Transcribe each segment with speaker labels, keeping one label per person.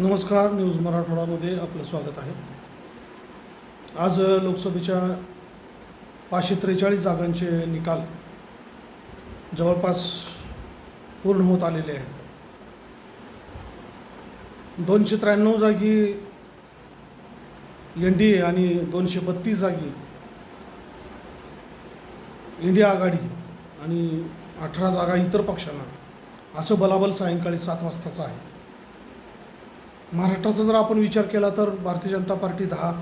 Speaker 1: नमस्कार न्यूज मराठवाडामध्ये आपलं स्वागत आहे. आज लोकसभेच्या पाचशे त्रेचाळीस जागांचे निकाल जवळपास पूर्ण होत आलेले आहेत. दोनशे त्र्याण्णव जागी एन डी ए आणि दोनशे बत्तीस जागी इंडिया आघाडी आणि अठरा जागा इतर पक्षांना. असं बलाबल सायंकाळी सात वाजताचं आहे. महाराष्ट्राचा जर आपण विचार केला तर भारतीय जनता पार्टी दहा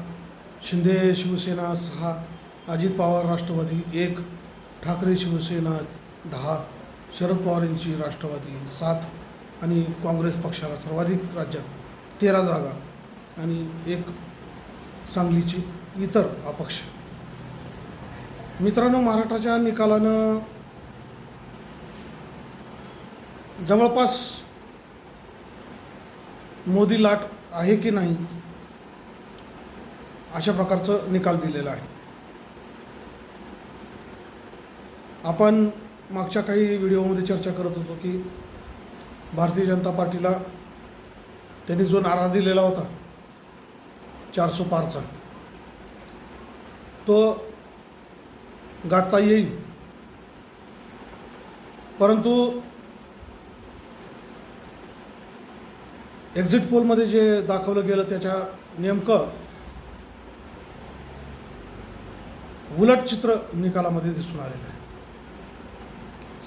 Speaker 1: शिंदे शिवसेना सहा अजित पवार राष्ट्रवादी एक ठाकरे शिवसेना दहा शरद पवार यांची राष्ट्रवादी सात आणि काँग्रेस पक्षाला सर्वाधिक राज्यात तेरा जागा आणि एक सांगलीची इतर अपक्ष. मित्रांनो महाराष्ट्राच्या निकालानं जवळपास मोदी लाट आहे की नाही अशा प्रकारचं निकाल दिलेला आहे. आपण मागच्या काही व्हिडिओमध्ये चर्चा करत होतो की भारतीय जनता पार्टीला त्यांनी जो नारा दिलेला होता चारसो पारचा तो गाठता येईल. परंतु एक्झिट पोलमध्ये जे दाखवलं गेलं त्याच्या नेमकं उलट चित्र निकालामध्ये दिसून आलेलं आहे.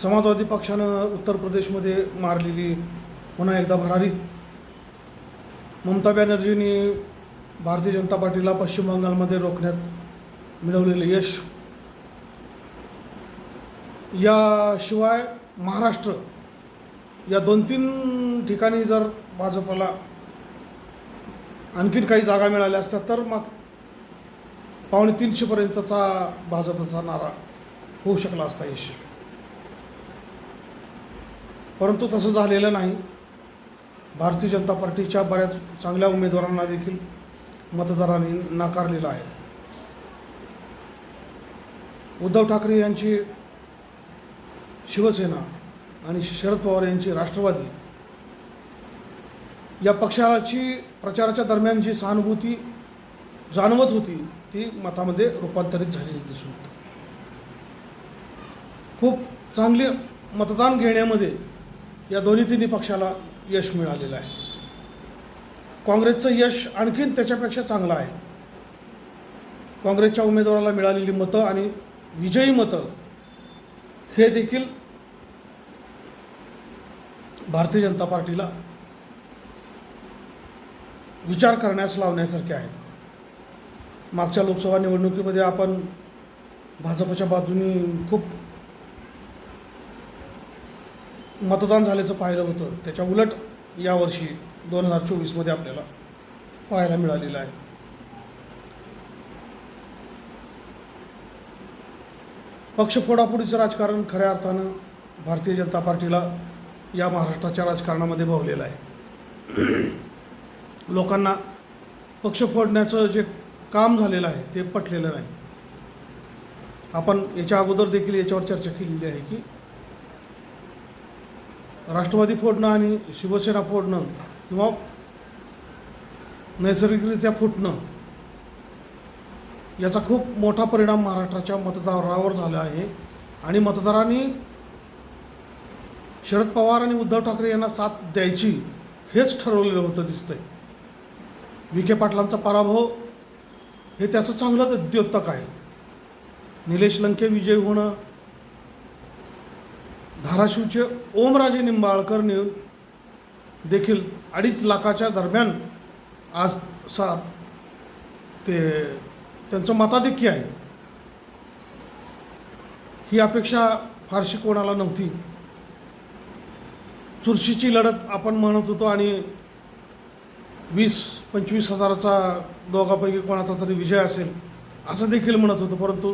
Speaker 1: समाजवादी पक्षानं उत्तर प्रदेशमध्ये मारलेली पुन्हा एकदा भरारी. ममता बॅनर्जींनी भारतीय जनता पार्टीला पश्चिम बंगालमध्ये रोखण्यात मिळवलेलं यश. याशिवाय महाराष्ट्र या दोन तीन ठिकाणी जर भाजपला आणखीन काही जागा मिळाल्या असत्या तर मग पावणे तीनशेपर्यंतचा भाजपचा नारा होऊ शकला असता यशस्वी. परंतु तसं झालेलं नाही. भारतीय जनता पार्टीच्या बऱ्याच चांगल्या उमेदवारांना देखील मतदारांनी नाकारलेलं आहे. उद्धव ठाकरे यांची शिवसेना आणि शरद पवार यांची राष्ट्रवादी या पक्षाची प्रचाराच्या दरम्यान जी सहानुभूती जाणवत होती ती मतामध्ये रूपांतरित झालेली दिसून येते. खूप चांगले मतदान घेण्यामध्ये या दोन्ही तिन्ही पक्षाला यश मिळालेलं आहे. काँग्रेसचं यश आणखीन त्याच्यापेक्षा चांगलं आहे. काँग्रेसच्या उमेदवाराला मिळालेली मतं आणि विजयी मतं हे देखील भारतीय जनता पार्टीला विचार करण्यास लावण्यासारखे आहेत. मागच्या लोकसभा निवडणुकीमध्ये आपण भाजपच्या बाजूनी खूप मतदान झाल्याचं पाहिलं होतं. त्याच्या उलट यावर्षी दोन हजार चोवीसमध्ये आपल्याला पाहायला मिळालेलं आहे. पक्ष फोडाफोडीचं राजकारण खऱ्या अर्थानं भारतीय जनता पार्टीला या महाराष्ट्राच्या राजकारणामध्ये भावलेलं आहे. लोकांना पक्ष फोडण्याचं जे काम झालेलं आहे ते पटलेलं नाही. आपण याच्या अगोदर देखील याच्यावर चर्चा केलेली आहे की राष्ट्रवादी फोडणं आणि शिवसेना फोडणं किंवा नैसर्गिकरित्या फुटणं याचा खूप मोठा परिणाम महाराष्ट्राच्या मतदारावर झाला आहे. आणि मतदारांनी शरद पवार आणि उद्धव ठाकरे यांना साथ द्यायची हेच ठरवलेलं होतं दिसतंय. विखे पाटलांचा पराभव हे त्याचं चांगलं द्योतक आहे. निलेश लंके विजय होणं धाराशिवचे ओमराजे निंबाळकर ने देखील अडीच लाखाच्या दरम्यान आज सा ते त्यांचं मताधिक्य आहे. ही अपेक्षा फारशी कोणाला नव्हती. चुरशीची लढत आपण म्हणत होतो आणि वीस पंचवीस हजाराचा दोघापैकी कोणाचा तरी विजय असेल असं देखील म्हणत होतं. परंतु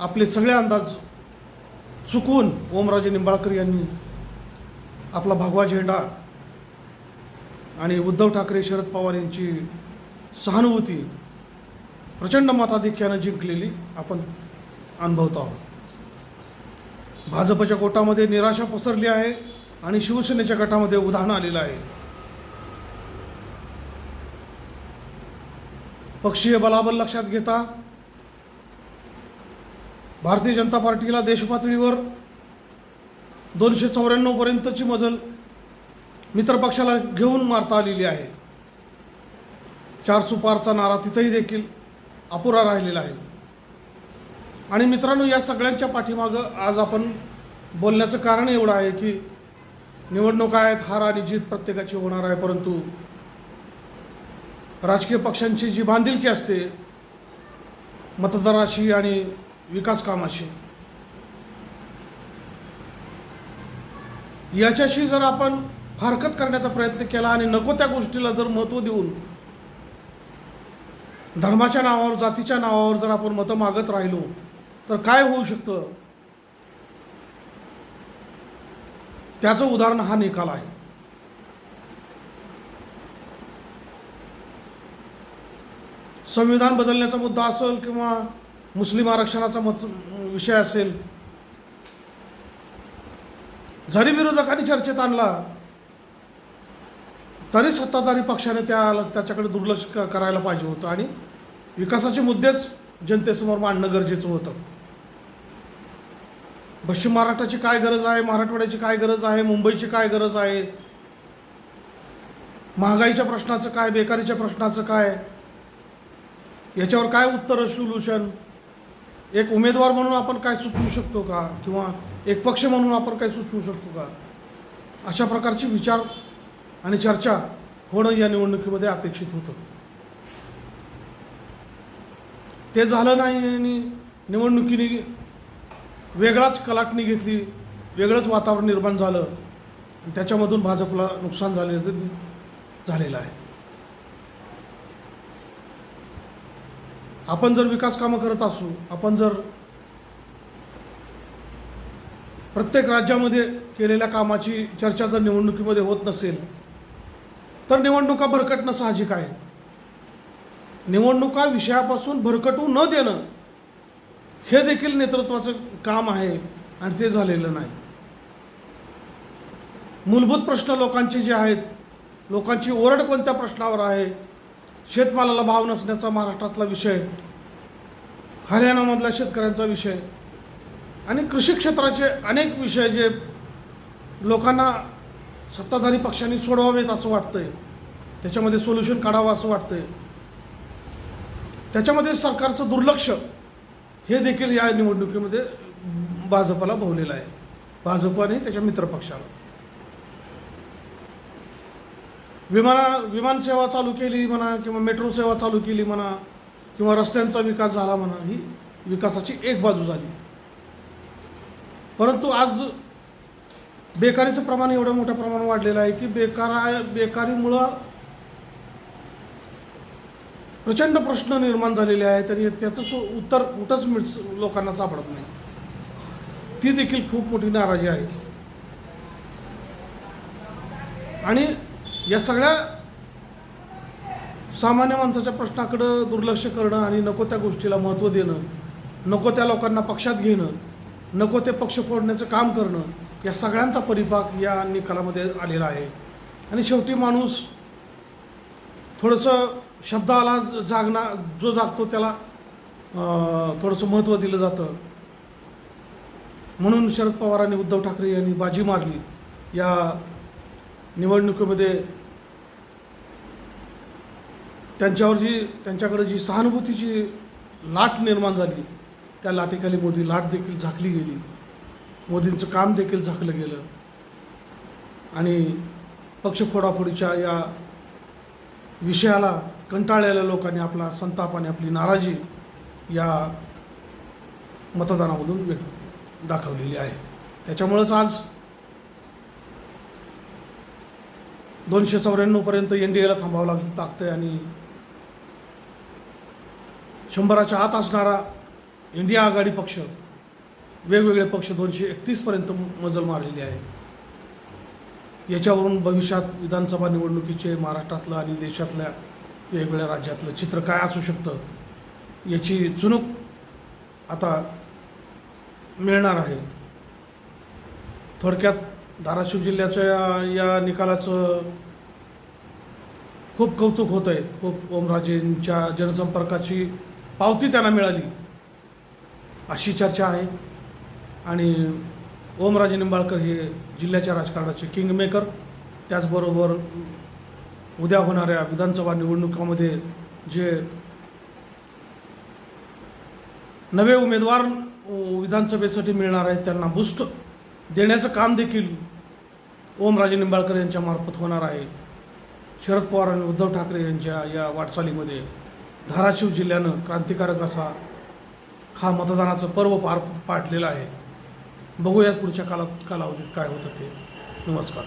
Speaker 1: आपले सगळे अंदाज चुकून ओमराजे निंबाळकर यांनी आपला भगवा झेंडा आणि उद्धव ठाकरे शरद पवार यांची सहानुभूती प्रचंड मताधिक्यानं जिंकलेली आपण अनुभवत आहोत. भाजपच्या गोटामध्ये निराशा पसरली आहे आणि शिवसेनेच्या गटामध्ये उधाण आलेलं आहे. पक्षीय बलाबल लक्षात घेता भारतीय जनता पार्टीला देशपातळीवर दोनशे चौऱ्याण्णवपर्यंतची मजल मित्रपक्षाला घेऊन मारता आलेली आहे. चार सुपारचा नारा तिथंही देखील अपुरा राहिलेला आहे. आणि मित्रांनो या सगळ्यांच्या पाठीमागं आज आपण बोलण्याचं कारण एवढं आहे की निवडणुका आहेत हार आणि जीत प्रत्येकाची होणार आहे परंतु राजकीय पक्षांची जी बांधिलकी असते मतदाराशी आणि विकास कामाशी. याच्याशी जर आपण फारकत करण्याचा प्रयत्न केला आणि नको त्या गोष्टीला जर महत्त्व देऊन धर्माच्या नावावर जातीच्या नावावर जर आपण मतं मागत राहिलो तर काय होऊ शकतं? त्याचं उदाहरण हा निकाल आहे. संविधान बदलण्याचा मुद्दा असेल किंवा मुस्लिम आरक्षणाचा मत विषय असेल. जरी विरोधकांनी चर्चेत आणला तरी सत्ताधारी पक्षाने त्या त्याच्याकडे दुर्लक्ष करायला पाहिजे होतं. आणि विकासाचे मुद्देच जनतेसमोर मांडणं गरजेचं होतं. पश्चिम महाराष्ट्राची काय गरज आहे? मराठवाड्याची काय गरज आहे? मुंबईची काय गरज आहे? महागाईच्या प्रश्नाचं काय? बेकारीच्या प्रश्नाचं काय? याच्यावर काय उत्तर सोल्युशन एक उमेदवार म्हणून आपण काय सुचवू शकतो का? किंवा एक पक्ष म्हणून आपण काय सुचवू शकतो का? अशा प्रकारची विचार आणि चर्चा होणं या निवडणुकीमध्ये अपेक्षित होतं. ते झालं नाही आणि निवडणुकीने वेगळाच कलाटणी घेतली वेगळंच वातावरण निर्माण झालं. आणि त्याच्यामधून भाजपला नुकसान झालेलं झालेलं आहे. आपण जर विकास कामं करत असू आपण जर प्रत्येक राज्यामध्ये केलेल्या कामाची चर्चा जर निवडणुकीमध्ये होत नसेल तर निवडणुका भरकटणं साहजिक आहे. निवडणुका विषयापासून भरकटू न देणं हे देखील नेतृत्वाचं काम आहे आणि ते झालेलं नाही. मूलभूत प्रश्न लोकांचे जे आहेत लोकांची ओरड कोणत्या प्रश्नावर आहे शेतमालाला भाव नसण्याचा महाराष्ट्रातला विषय हरियाणामधला शेतकऱ्यांचा विषय आणि कृषी क्षेत्राचे अनेक विषय जे लोकांना सत्ताधारी पक्षांनी सोडवावेत असं वाटतंय त्याच्यामध्ये सोल्युशन काढावं असं वाटतंय. त्याच्यामध्ये सरकारचं दुर्लक्ष हे देखील या निवडणुकीमध्ये भाजपाला भोवलेलं आहे. भाजप आणि त्याच्या मित्रपक्षाला. विमाना विमानसेवा चालू केली म्हणा किंवा मेट्रो सेवा चालू केली म्हणा किंवा रस्त्यांचा विकास झाला म्हणा ही विकासाची एक बाजू झाली. परंतु आज बेकारीचं प्रमाण एवढं मोठ्या प्रमाणात वाढलेलं आहे की बेकारा बेकारीमुळं प्रचंड प्रश्न निर्माण झालेले आहेत आणि त्याचं सु उत्तर कुठंच मिळ लोकांना सापडत नाही. ती देखील खूप मोठी नाराजी आहे. आणि या सगळ्या सामान्य माणसाच्या प्रश्नाकडं दुर्लक्ष करणं आणि नको त्या गोष्टीला महत्त्व देणं नको त्या लोकांना पक्षात घेणं नको ते पक्ष फोडण्याचं काम करणं या सगळ्यांचा परिपाक या निकालामध्ये आलेला आहे. आणि शेवटी माणूस थोडंसं शब्दाला जागना जो जागतो त्याला थोडंसं महत्त्व दिलं जातं. म्हणून शरद पवारांनी उद्धव ठाकरे यांनी बाजी मारली. या निवडणुकीमध्ये त्यांच्यावर जी त्यांच्याकडे जी सहानुभूतीची लाट निर्माण झाली त्या लाटेखाली मोदी लाट देखील झाकली गेली. मोदींचं काम देखील झाकलं गेलं. आणि पक्ष फोडाफोडीच्या या विषयाला कंटाळलेल्या लोकांनी आपला संताप आणि आपली नाराजी या मतदानामधून व्यक्त दाखवलेली आहे. त्याच्यामुळंच आज दोनशे चौऱ्याण्णवपर्यंत एन डी एला थांबावं लागलं आहे आणि शंभराच्या आत असणारा इंडिया आघाडी पक्ष वेगवेगळे पक्ष दोनशे एकतीसपर्यंत मजल मारलेली आहे. याच्यावरून भविष्यात विधानसभा निवडणुकीचे महाराष्ट्रातलं आणि देशातल्या वेगवेगळ्या राज्यातलं चित्र काय असू शकतं याची चुणूक आता मिळणार आहे. थोडक्यात धाराशिव जिल्ह्याच्या या- या निकालाचं खूप कौतुक होतं आहे खूप ओमराजेंच्या जनसंपर्काची पावती त्यांना मिळाली. अशी चर्चा आहे. आणि ओमराजे निंबाळकर हे जिल्ह्याच्या राजकारणाचे किंगमेकर त्याचबरोबर उद्या होणाऱ्या विधानसभा निवडणुकामध्ये जे नवे उमेदवार विधानसभेसाठी मिळणार आहेत त्यांना बूस्ट देण्याचं काम देखील ओमराजे निंबाळकर यांच्या मार्फत होणार आहे. शरद पवार आणि उद्धव ठाकरे यांच्या या वाटचालीमध्ये धाराशिव जिल्ह्यानं क्रांतिकारक असा हा मतदानाचं पर्व पार पाडलेला आहे. बघूयात पुढच्या कालात कालावधीत काय होतं ते. नमस्कार.